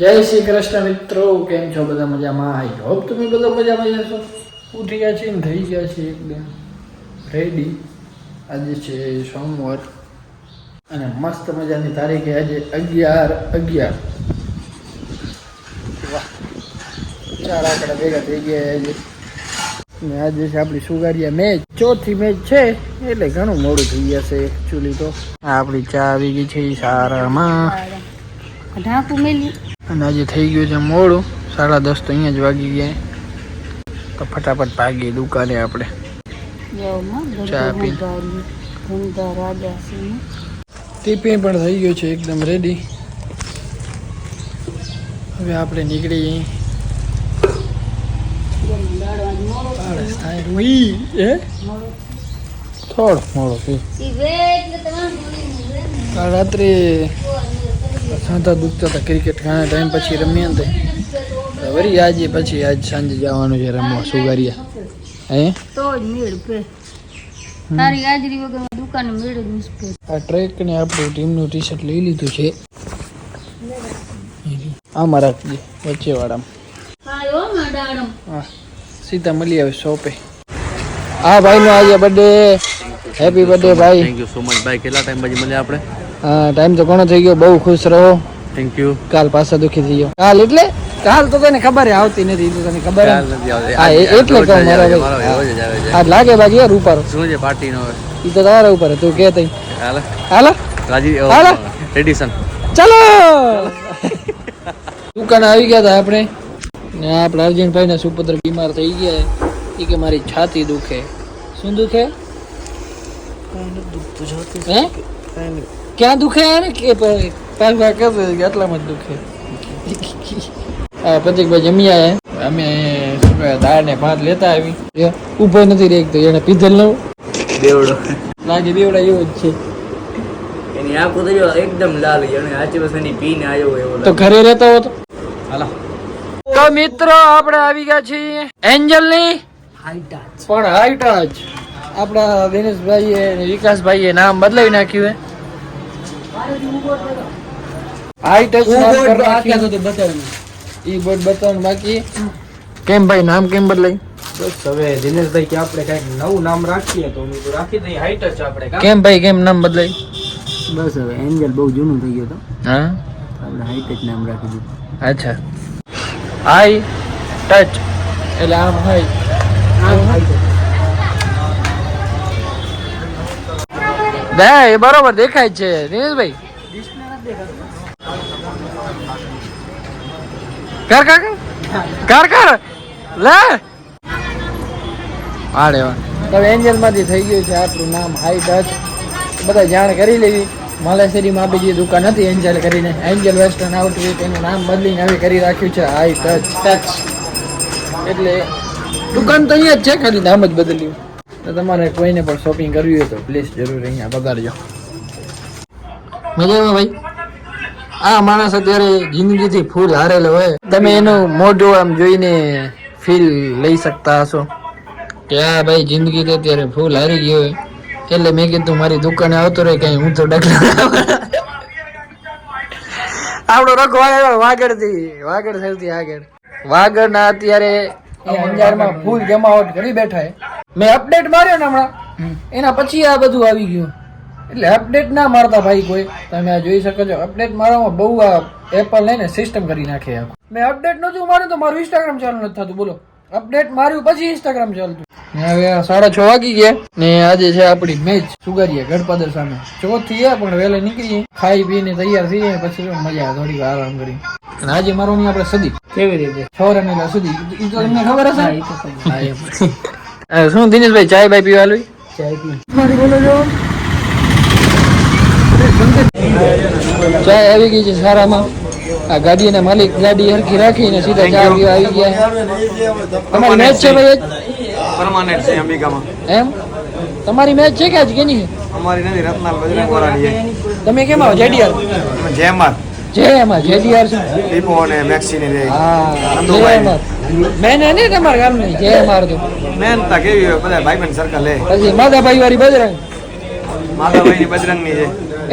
જય શ્રી કૃષ્ણ મિત્રો, કેમ છો? બધા મજામાં? આઈ હોપ તમે બધા મજામાં જશો ઉઠી ગયા છે ને થઈ ગયા છે એકદમ. રેડી આજે છે સોમવાર. અને મસ્ત મજાની તારીખે આજે અગિયાર અગિયાર. વાહ. ચાર આંકડા ભેગા થઈ ગયા આજે. ને આજે છે આપણી સુગારિયા મેચ ચોથી મેચ છે, એટલે ઘણું મોડું થઈ છે એકચ્યુઅલી તો. આપણી ચા આવી ગઈ છે સારામાં. ઢાંકું મેલી અને આજે થઈ ગયું છે મોડું. સાડા દસ તો અહીંયા જ વાગી ગયા. તો ફટાફટ ભાગીએ દુકાને આપણે. ચા પી. ટિફિન પણ થઈ ગયો છે એકદમ રેડી હવે આપણે નીકળી થાય. ઉઈ, થોડો મોડો રાત્રે સાંતા દુખતા હતા ક્રિકેટ ઘણા ટાઈમ પછી રમ્યા તે. વળી આજે પછી આજ સાંજે જવાનું છે રમવા સુગારિયા. હે? તો જ મેળ પે. તારી હાજરી વગર દુકાન મેળ જ મુશ્કેલ આ ટ્રેક ને આપણું ટીમનું ટી શર્ટ લઈ લીધું છે. આમાં રાખજે વચ્ચે વાળામાં હા સીધા મળી આવે શોપે. હા ભાઈનો આજે બર્થડે હેપી બર્થડે ભાઈ. થેન્ક યુ સો મચ ભાઈ કેટલા ટાઈમ પછી મળ્યા આપણે? ટાઈમ તો ઘણો થઈ ગયો. બહુ ખુશ રહો. થેન્ક યુ કાલ પાછા દુખી થઈ ગયો. કાલ એટલે? કાલ તો તને ખબર હે આવતી નથી. તો તને ખબર હા એટલે કહું મારા ભાઈ. હા લાગે બાકી યાર ઉપર. શું છે પાર્ટી નો ઈ તો તારા ઉપર તું કે તઈ. હાલે. હાલો. રાજી હાલો. એડિશન ચાલો. દુકાન આવી ગયા હતા આપણે. ને આપણા અર્જુનભાઈ ના સુપુત્ર બીમાર થઈ ગયા એ કે મારી છાતી દુખે. શું દુખે? હે? ક્યાં દુખે યાર કે પાછા કરશે કે આટલામાં જ દુખે. પ્રતિકભાઈ જમી આયા અમે દાળ ને ભાત લેતા આવી. ઊભો ઊભો નથી રેખતો તો એને પીધેલ નવું. દેવડો લાગે બેવડા એવો જ છે. એની આંખો તો એકદમ લાલ એને આચી વસની પીને આવ્યો એવો તો ઘરે રહેતો હતો? હાલા. તો મિત્રો આપણે આવી ગયા છીએ એન્જલની પણ હાઈટા જ આપણા દિનેશભાઈ વિકાસભાઈએ નામ બદલાવી નાખ્યું હે. હાઈટ જ નામ કરી નાખ્યું. ઈ બોર્ડ બતાવવાનું બાકી. કેમ ભાઈ નામ કેમ બદલાય? બસ હવે દિનેશભાઈ કે આપણે કંઈક નવું નામ રાખીએ તો મેં રાખી દઈએ. હાઈટ જ આપણે કેમ ભાઈ કેમ નામ બદલાય? બસ હવે એન્જલ બહુ જૂનું થઈ ગયું તો. હા? આપણે હાઈ જ નામ રાખી દીધું. અચ્છા. High touch. એટલે આમ હાઈ. ના એ બરોબર દેખાય છે. દિનેશભાઈ. કર કર કર. કર લે. આડે તો એન્જલમાંથી થઈ ગયું છે આપણું નામ હાઈ ટચ બધા જાણ કરી લેવી. માલેશ્વરીમાં બીજી દુકાન હતી એન્જલ કરીને. એન્જલ વેસ્ટર્ન આઉટફિટ એનું નામ બદલીને હવે કરી રાખ્યું છે હાઈ ટચ ટચ એટલે દુકાન તો અહીંયા જ છે ખાલી નામ જ બદલ્યું. તમારે કોઈને પણ શોપિંગ કરવી હોય તો પ્લીઝ જરૂર અહીંયા પધારજો મજામાં ભાઈ? આ માણસ અત્યારે જિંદગીથી ફૂલ હારેલો હોય. તમે એનું મોઢું આમ જોઈને ફીલ લઈ શકતા હશો. કે આ ભાઈ જિંદગી તો અત્યારે ફૂલ હારી ગયો હોય. એટલે મેં કીધું મારી દુકાને આવતો રહે, કઈ હું તો ડગલા આપણો રખ વાગડ વાગડથી વાગડ સૌથી આગળ. વાગડ ના અત્યારે એ અંજારમાં ફૂલ જમાવટ કરી બેઠા છે મેં અપડેટ માર્યો ને હમણાં. એના પછી આ બધું આવી ગયું. એટલે અપડેટ ના મારતા ભાઈ કોઈ. તમે આ જોઈ શકો છો. અપડેટ મારવામાં બહુ આ એપલ લઈને સિસ્ટમ કરી નાખે મેં અપડેટ નતું માર્યું તો મારું ઇન્સ્ટાગ્રામ ચાલુ નથી થતું. બોલો. અપડેટ માર્યું પછી ઇન્સ્ટાગ્રામ ચાલતું હવે સાડા છ વાગી ગયા ને આજે છે આપણી મેચ સુગારીએ ગઢપાદર સામે. ચોથી પણ વહેલે નીકળીએ ખાઈ પીને તૈયાર થઈએ પછી મજા આવે થોડીક આરામ કરી. અને આજે મારો નહીં આપણે સદી કેવી રીતે? છ રન એટલે સદી ઈ તો તમને ખબર હશે? શું દિનેશભાઈ ચાય બાય પીવા લઈ ચાય પી. મારી બોલો જો. ચાય આવી ગઈ છે સારામાં. આ ગાડીના માલિક ગાડી હરખી રાખીને સીધા ચા પીવા આવી ગયા. તમારી મેચ છે ભાઈ? પરમાનન્ટ છે અંબિકામાં એમ? તમારી મેચ છે કે આજ કેની અમારી નથી રત્નાલ બજરંગ વાળાની તમે કેમ આવો? જેડીઆર? જેમાર જેમાર જેડીઆર છે દીપો અને મેક્સીની રે હા જે મેન મેં ને તમારા ગામની? જે એમાં તો મહેનતા કેવી હોય બધા ભાઈબંધ સર્કલ હે પછી માધાભાઈ વાળી બજરંગ? માધાભાઈ ની બજરંગની છે.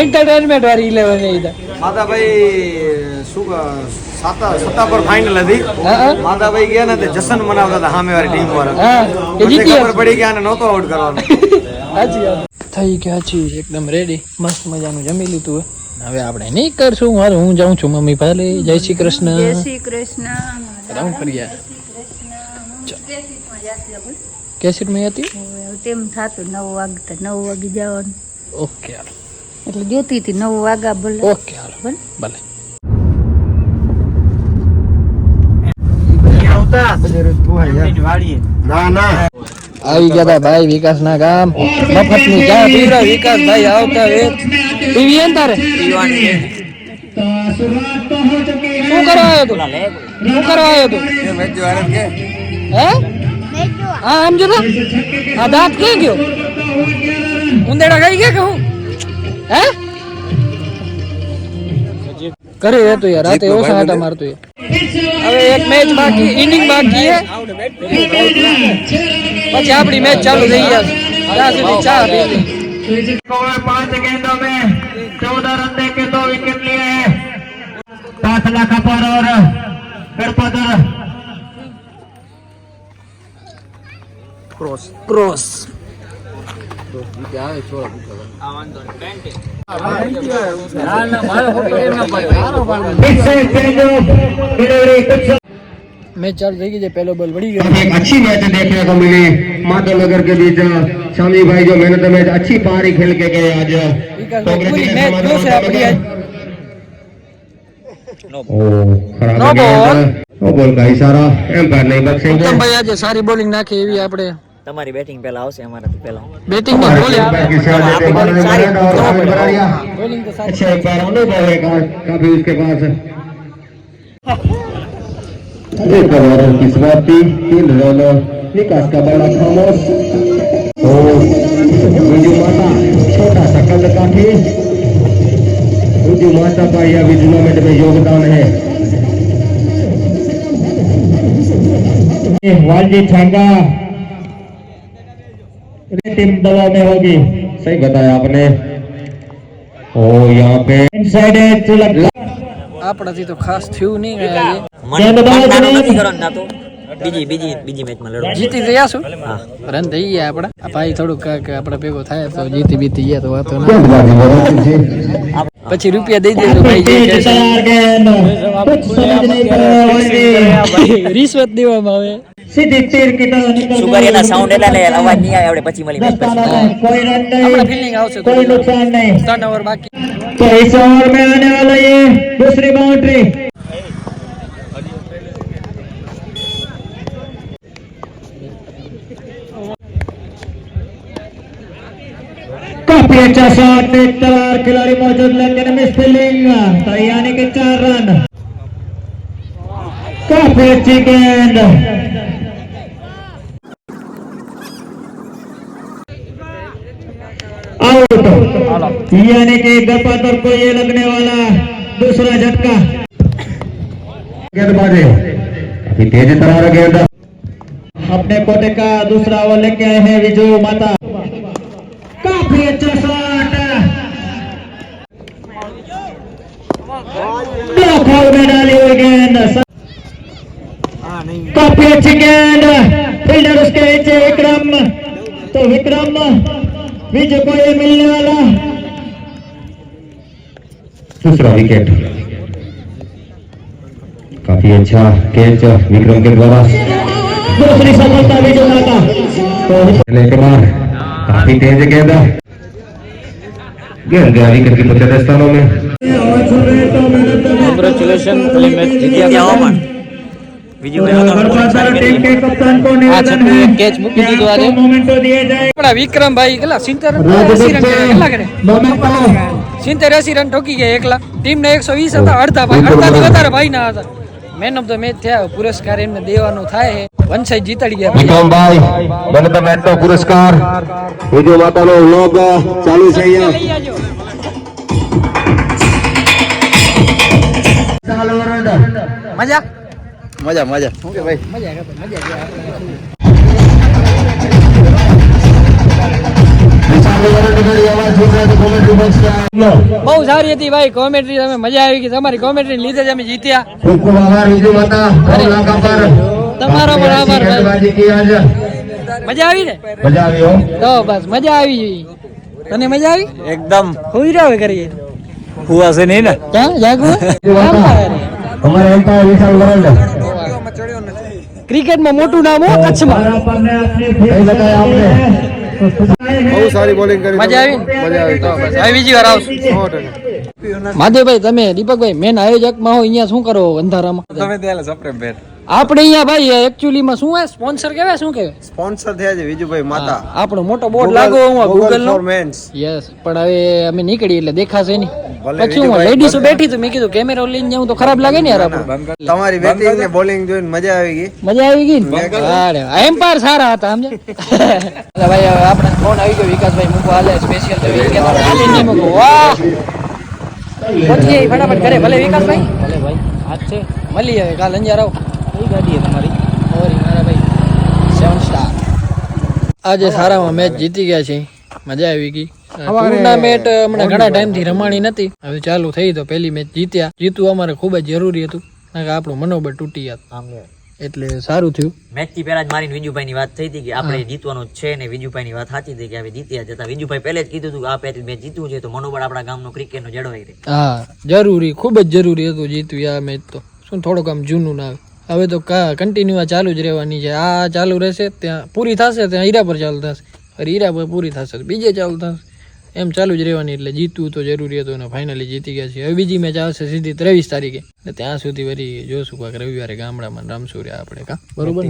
એન્ટરટેનમેન્ટ વાળી ઇલેવન એ માધાભાઈ શું સત્તા પર ફાઇનલ હતી. માધાભાઈ ગયા ને તે જશન મનાવતા હતા સામે વાળી ટીમ વાળા. હા કે પછી જીતી ખબર પડી ગયા આને નહોતો આઉટ કરવાનો. થઈ ગયા છીએ એકદમ રેડી મસ્ત મજાનું જમી લીધું હવે આપણે નહીં કરશું મારે હું જાઉં છું મમ્મી પાલે જય શ્રી કૃષ્ણ. જય શ્રી કૃષ્ણ. રામ ફરિયા કેસેટ મેં હતી? તેમ થતું નવ વાગતા નવ વાગી જવાનું. ઓકે હાલો. એટલે જોતી હતી નવ વાગા ભલે. ઓકે હાલો. બોલ ભલે. ના ના. આવી ગયા ભાઈ વિકાસ ના ગામ. મફતની ચા પીવડા વિકાસ ભાઈ આવતા વે પીવી હે ને તારે? શું કરવા આવ્યો તું? શું કરવા આવ્યો તું? હે? હા આમ જો આ દાંત ક્યાં ગયો? ઉંદેડા ગઈ ગયા કે હું? હે? કરે એ તો યાર રાતે ઓછા આટા મારતો યાર. હવે એક મેચ બાકી ઇનિંગ બાકી હે પછી આપણી મેચ ચાલુ થઈ જશે ત્યાં સુધી ચા પી લઈએ. पांच गेंदों में चौदह रन दे के दो विकेट लिए हैं पांच लाख पर और गणपतर ક્રોસ फिर से चेंज ऑफ डिलीवरी कुछ મેચ ચાલુ થઈ ગઈ છે પહેલો બોલ વળી ગયો एक अच्छी मैच देखने को मिली माधव नगर के बीच शामी भाई जो मैन ऑफ द मैच अच्छी पारी खेल के गए आज વિકાસભાઈ પૂરી મેચ જોશે આપણી આજ ओ खराब नो बॉल। नो बॉल का इशारा एम्पायर नहीं बख्शेंगे ઉત્તમભાઈ આજે સારી બોલિંગ નાખી એવી આપણે તમારી બેટિંગ પહેલા આવશે અમારાથી પહેલા બેટિંગ ની બોલે एम्पायर की शॉट देते हुए नजर आए और आगे बढ़ा दिया। બોલિંગ તો સારી अच्छा एम्पायर अनुभव है का- काफी उसके पास एक ओवर की समाप्ति तीन रन निकास का बड़ा खामोश ओ बिजू माता छोटा सा कद काफी बिजू माता का यह भी टूर्नामेंट में योगदान है वालजी छांगा टीम दबाव में होगी सही बताया आपने ओ यहाँ पे इनसाइड है तिलक આપણાથી તો ખાસ થયું નહીં કાંઈ આજે गेंदबाज નાનું ने નથી કરવાનું ના તો બીજી બીજી બીજી મેચમાં લડો જીતી ગયા છું રન થઈ ગયા આપણા આ ભાઈ થોડુંક કાંઈક આપણે ભેગો થાય તો જીતી બીતી ગયા તો વાતો ના गेंदबाजी बराबर से પછી રૂપિયા દઈ દેજો ભાઈ જે पीछे કહેશે. तैयार गेंद कुछ समझ नहीं पा रहा રિશ્વત દેવામાં આવે सीधी तीर की तरह निकल સુગરિયાના સાઉન્ડ એટલા ને અવાજ નહીં આવે આપણે પછી મળી મેચ પછી दस्ताना नहीं, कोई रन આપણે नहीं ફિલ્ડિંગ આવશે कोई नुकसान नहीं ત્રણ ઓવર બાકી तो इस ओवर में आने वाला ये दूसरी बाउंड्री काफी अच्छा शॉट एक तैयार खिलाड़ी मौजूद लेकिन मिस फील्डिंग तो यानी कि चार रन काफी अच्छी गेंद यानी कि गपातर को ये लगने वाला दूसरा झटका। गेंदबाजी काफ़ी तेज तरार गेंद। अपने कोटे का दूसरा ओवर लेके आए हैं विजू माता। काफ़ी अच्छा शॉट। में डाली हुई गेंद। काफ़ी अच्छी गेंद। फील्डर उसके नीचे विक्रम। तो विक्रम विजय को ये मिलने वाला। दूसरा विकेट काफी अच्छा कैच विक्रम के द्वारा दूसरी सफलता विजय माता तो पहले के बाद काफी तेज गेंद गेंद गया विकेट की पचहत्तर स्थानों में કોંગ્રેચ્યુલેશન પેલી મેચ જીત્યા હો પણ બીજી મેચ गढ़पातर टीम के कप्तान को निवेदन है કેચ મૂકી દીધું આજે मोमेंटो दिए जाए આપણા વિક્રમભાઈ કેટલા સિત્તેર એસી રન કર્યા કેટલા કરે मोमेंटो સિત્તેર એસી રન ઠોકી ગયા એકલા. ટીમ ને એકસો વીસ હતા અડધા ભાઈ અડધાથી વધારે ભાઈ ના હતા. મેન ઓફ ધ મેચ થયા પુરસ્કાર એમને દેવાનો થાય વંશાઈ જીતાડી ગયા. ભાઈ વિક્રમભાઈ મને તો મેચ નો પુરસ્કાર. વિજય માતાનો વ્લોગ ચાલુ છે અહીંયા. મજા? મજા મજા. શું કે ભાઈ મજા મજા. બહુ સારી હતી ભાઈ કોમેન્ટ્રી તમે મજા આવી ગઈ. તમારી કોમેન્ટ્રી લીધે જ અમે જીત્યા. તમારો પણ આભાર મજા આવી ને? મજા આવી તો બસ મજા આવી ગઈ. તને મજા આવી? એકદમ. હુઈ રહ્યો કરીએ. હુવા છે નહીં ને? ક્યાં? જાગવું? અમારે એમ્પાયર વિશાલ વરંડ ક્રિકેટમાં મોટું નામ હો કચ્છમાં. બહુ સારી બોલિંગ કરી મજા આવી મજા આવી. તો બસ હવે બીજી વાર આવશું. માધવભાઈ તમે દીપકભાઈ મેન આયોજકમાં હો અહીંયા શું કરો અંધારામાં? તમે ત્યાં સપ્રેમ ભેટ આપણે અહીંયા ભાઈ એકચ્યુઅલી માં શું હે? સ્પોન્સર કહેવાય શું કે સ્પોન્સર થયા છે વિજુભાઈ માતા. આપણો મોટો બોર્ડ લાગો હું ગૂગલ નો. યસ પણ હવે અમે નીકળી એટલે દેખાશે નહીં. પછી હું લેડીઝ બેઠી તો મેં કીધું કેમેરો લઈને જાઉં તો ખરાબ લાગે ને યાર આપણે. તમારી બેટિંગ ને બોલિંગ જોઈને મજા આવી ગઈ? મજા આવી ગઈ ને? અરે એમ્પાયર સારા હતા સમજે ભાઈ હવે આપણે ફોન આવી ગયો વિકાસભાઈ મૂકો હાલે સ્પેશિયલ તો હતા, નહીં મૂકો વાહ! પછી ફટાફટ ઘરે ભલે વિકાસભાઈ? ભલે ભાઈ આજ છે. મળી હવે કાલ અંજાર આવો. કઈ ગાડી છે તમારી? ઓરી મારા ભાઈ. સેવન સ્ટાર આજે સારામાં મેચ જીતી ગયા છે મજા આવી ગઈ. ટુર્નામેન્ટ હમણાં ઘણા ટાઈમથી રમાણી નથી. હવે ચાલુ થઈ તો પહેલી મેચ જીત્યા. જીતવું અમારે ખૂબ જ જરૂરી હતું. કારણ કે આપણું મનોબળ તૂટી ગયા. એટલે સારું થયું. મેચથી પહેલા જ મારી વિજુભાઈ ની વાત થઈ હતી કે આપણે જીતવાનું જ છે ને વિજુભાઈ ની વાત સાચી હતી કે આપણે જીત્યા જતા. વિજુભાઈ પહેલે જ કીધું હતું કે આ પેચ મેચ જીતવું છે તો મનોબળ આપણા ગામનો ક્રિકેટ નો જળવાઈ રહે. હા જરૂરી ખૂબ જ જરૂરી હતું જીતવી આ મેચ તો. શું થોડુંક આમ જૂનું ના આવે. હવે તો કન્ટિન્યુ આ ચાલુ જ રહેવાની છે. આ ચાલુ રહેશે ત્યાં પૂરી થશે ત્યાં હીરા પર ચાલુ થશે. હીરા પર પૂરી થશે બીજે ચાલુ થશે. એમ ચાલુ જ રહેવાની એટલે જીતવું તો જરૂરી હતું અને ફાઇનલી જીતી ગયા છે હવે બીજી મેચ આવશે સીધી ત્રેવીસ તારીખે. એટલે ત્યાં સુધી વળી જોશું કાંક રવિવારે ગામડામાં રમશું રહ્યા આપણે કા? બરોબર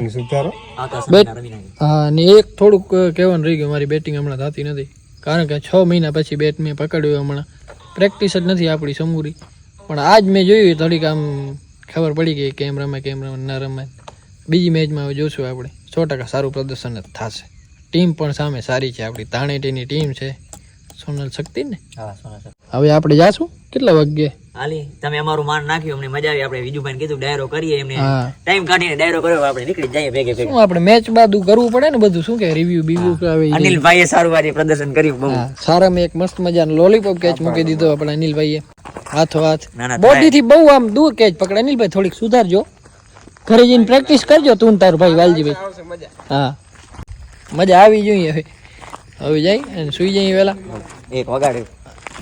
હા ને એક થોડુંક કહેવાનું રહી ગયું મારી બેટિંગ હમણાં થતી નથી. કારણ કે છ મહિના પછી બેટ મેં પકડ્યું હમણાં. પ્રેક્ટિસ જ નથી આપણી સમૂરી. પણ આજ મેં જોયું થોડીક આમ ખબર પડી ગઈ કેમ રમે કેમ રમે ના રમે. બીજી મેચમાં હવે જોશું આપણે. સો ટકા સારું પ્રદર્શન જ થશે. ટીમ પણ સામે સારી છે. આપણી તાણેટીની ટીમ છે. સોનલ શક્તિ ને હા હવે આપણે જાશું? કેટલા વાગ્યે? હાલી તમે અમારું માન નાખ્યું અમને મજા આવી. આપણે વિજુભાઈ કીધું ડાયરો કરીએ એમને. ટાઈમ કાઢીને ડાયરો કર્યો આપણે નીકળી જઈએ ભેગે ભેગે. શું આપણે મેચ બાદ કરવું પડે ને બધું? શું કે રિવ્યુ બીવ્યુ આવે ઈ. અનિલભાઈએ સારું આજે પ્રદર્શન કર્યું બહુ. સારા મેં એક મસ્ત મજાનો લોલીપોપ કેચ મૂકી દીધો આપણા અનિલભાઈએ. હાથો હાથ. બોડી થી બહુ આમ દૂર કેચ પકડે. અનિલભાઈ થોડીક સુધારજો. ઘરે જઈને પ્રેક્ટિસ કરજો તું ને તાર ભાઈ વાલજીભાઈ. હા. મજા આવી જોઈએ હવે. હવે જાય અને સુઈ જાય વેલા એક વગાડ્યું.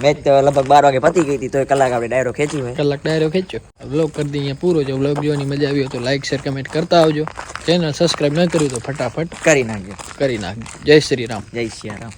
મેચ તો લગભગ બાર વાગે પતી ગઈ હતી તો કલાક આપણે ડાયરો ખેંચી હોય કલાક ડાયરો ખેંચ્યો. વ્લોગ કરી દઈએ પૂરો. જો વ્લોગ જોવાની મજા આવી હોય તો લાઈક શેર કમેન્ટ કરતા આવજો. ચેનલ સબસ્ક્રાઇબ ન કર્યું તો ફટાફટ કરી નાખજો. કરી નાખજો. જય શ્રી રામ. જય શ્રી રામ.